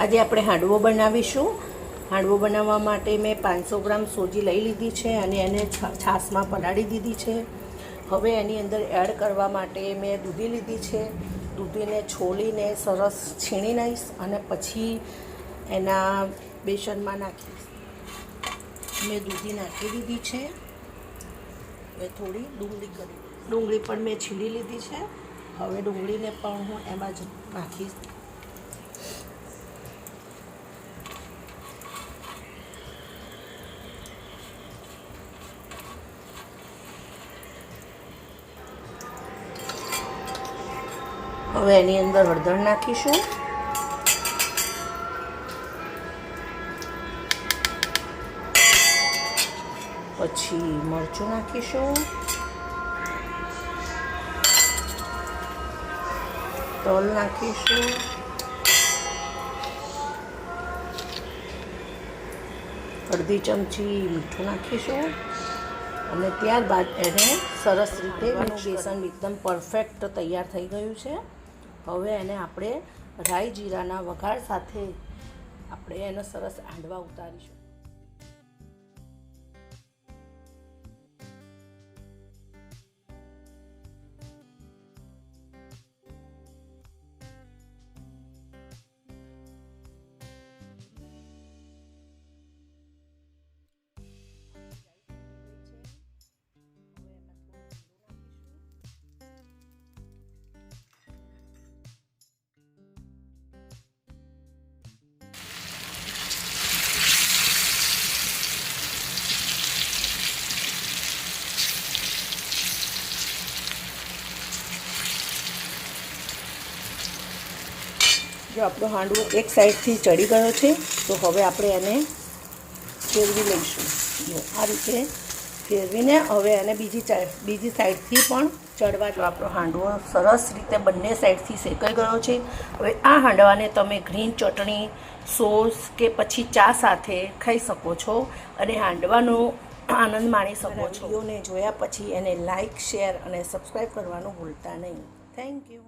આજે આપણે હાંડવો બનાવીશું. હાંડવો બનાવવા માટે મેં પાંચસો ગ્રામ સોજી લઈ લીધી છે અને એને છાશમાં પલાળી દીધી છે. હવે એની અંદર એડ કરવા માટે મેં દૂધી લીધી છે. દૂધીને છોલીને સરસ છીણી નાખીશ અને પછી એના બેસનમાં નાખીશ. મેં દૂધી નાખી દીધી છે. મેં થોડી ડુંગળી કરી. ડુંગળી પણ મેં છીલી લીધી છે. હવે ડુંગળીને પણ હું એમાં જ નાખીશ. હવે એની અંદર હળદર નાખીશું. પછી મરચું નાખીશું. તલ નાખીશું. અડધી ચમચી મીઠું નાખીશું. અને ત્યારબાદ એને સરસ રીતે બેસન એકદમ પરફેક્ટ તૈયાર થઈ ગયું છે. હવે એને આપણે રાઈ જીરાના વઘાર સાથે આપણે એને સરસ હાંડવા ઉતારીશું. જો આપણો હાંડવો એક સાઈડથી ચડી ગયો છે, તો હવે આપણે એને ફેરવી લઈશું. જો આ રીતે ફેરવીને હવે એને બીજી બીજી સાઈડથી પણ ચડવા જો આપણો હાંડવો સરસ રીતે બંને સાઈડથી શેકાઈ ગયો છે. હવે આ હાંડવાને તમે ગ્રીન ચટણી, સોસ કે પછી ચા સાથે ખાઈ શકો છો અને હાંડવાનો આનંદ માણી શકો છો. વિડીયોને જોયા પછી એને લાઇક શેર અને સબસ્ક્રાઈબ કરવાનું ભૂલતા નહીં. Thank you.